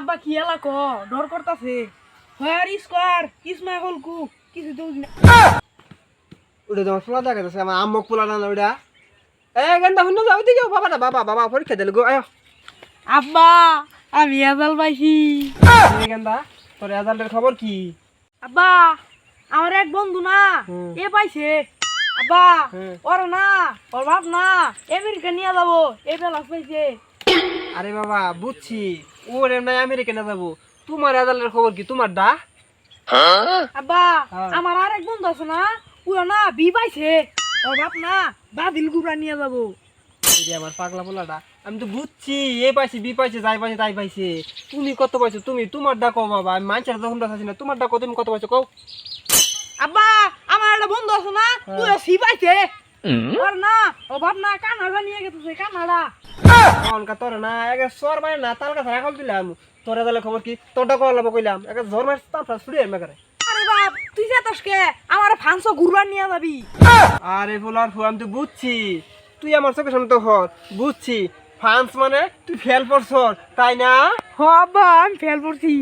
আব্বা কি এলা ক? ডর করতাছে। হোয়ার স্কোয়ার ইসমা হলকু কিছু তো ওটা তোমার পোলা দেখা যাচ্ছে আমার আম্মক পোলা না ওটা এ গেন্দা শুনে যাও দিকে বাবা না বাবা বাবা পরীক্ষা দিলে গো আয়। আব্বা আমি এজাল পাইছি। গেন্দা তোর রেজাল্টের খবর কি? আব্বা আমার এক বন্ধু না। এ পাইছে। আব্বা। ওর না ওর বাপ না আমেরিকা নিয়ে যাব এ বেলাস পাইছে আরে বাবা বুঝছি। ওর এমনি আমেরিকা না যাব। তোমার রেজাল্টের খবর কি? তোমার আব্বা হ্যাঁ। আমার আর এক বন্ধু আছে না ও না বি পাইছে ওর বাপ না বাদিল গুড়া নিয়ে যাব। এই যে আমার পাগলা আমি তো বুঝছি এ পাইছি বি পাইছে যাই পাইছে তাই পাইছে। তুমি কত পাইছো? তুমি তোমার ডা কও বাবা আমি মানুষের যখন ডাকাছি না। তোমার ডা তুমি কত পাইছো কও। আব্বা আমার একটা বন্ধু আছে না তুই সি পাইছে না ও বাপ না কানাডা নিয়ে গেছে কানাডা। অনকা তোর না একে সর মানে না তার কাছে রাখল দিলাম। তোর রেজাল্টের খবর কি? তোরটা কল লাভ কইলাম। একে ছুড়ি এমে করে। আরে বাপ তুই যে তোসকে আমার ফাংস ঘুরবার নিয়ে যাবি। আরে ফুলার ফু আমি তো বুঝছি। তুই আমার চোখের সামনে তো হর বুঝছি। ফ্রান্স মানে তুই ফেল পড়ছ তাই না? হ আমি ফেল পড়ছি।